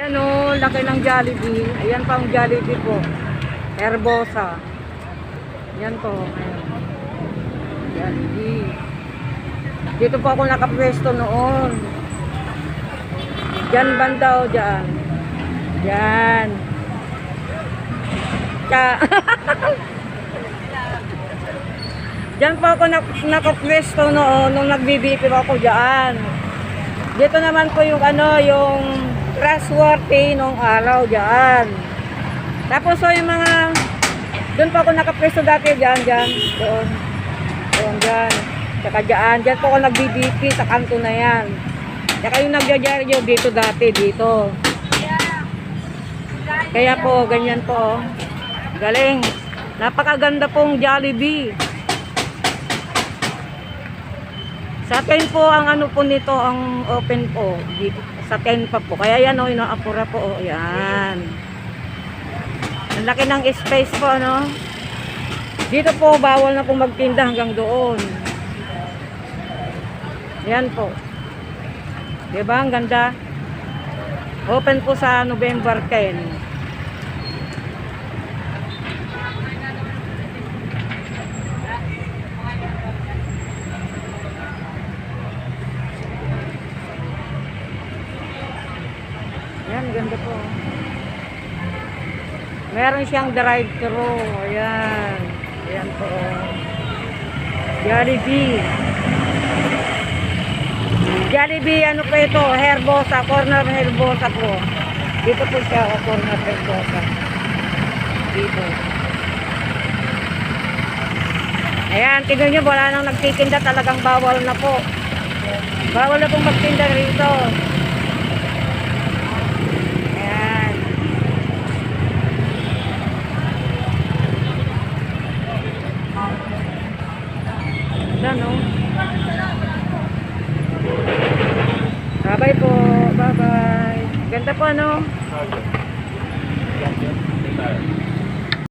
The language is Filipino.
Yan o, laki ng Jollibee. Ayan pa ang Jollibee po. Herbosa. Yan po. Ayan. Jollibee. Dito po ako nakapwesto noon. Diyan banda o dyan. Diyan. Diyan po ako nak nakapwesto noon nung nagbibipip ako diyan. Dito naman po yung ano, yung trustworthy nung araw diyan. Tapos so yung mga doon po ako nakapwesto dati diyan, diyan, doon. Doon diyan. Tsaka diyan, diyan po ako nagbibp sa kanto na yan. Tsaka yung nagjajaryo dito dati, dito. Kaya po, ganyan po. oh. Galing. Napakaganda pong Jollibee. Sa 10 po ang ano po nito, ang open po. Sa 10 pa po. Kaya yan o, oh, inaapura po. Oh, yan. Ang laki ng space po, ano. Dito po, bawal na po magtinda hanggang doon. Yan po. Diba? Ang ganda. Open po sa November 10. Yan, ganda po. Meron siyang drive-thru. Ayan. Ayan po. Jollibee. Jollibee, ano po ito? Herbosa. Corner Herbosa po. Dito po siya, o corner Herbosa. Dito. Ayan, tignan nyo, wala nang nagtitinda. Talagang bawal na po. Bawal na pong magtinda rito. Ayan. Ganda, no? Bye-bye po. Bye-bye. Ganda po, no? Okay.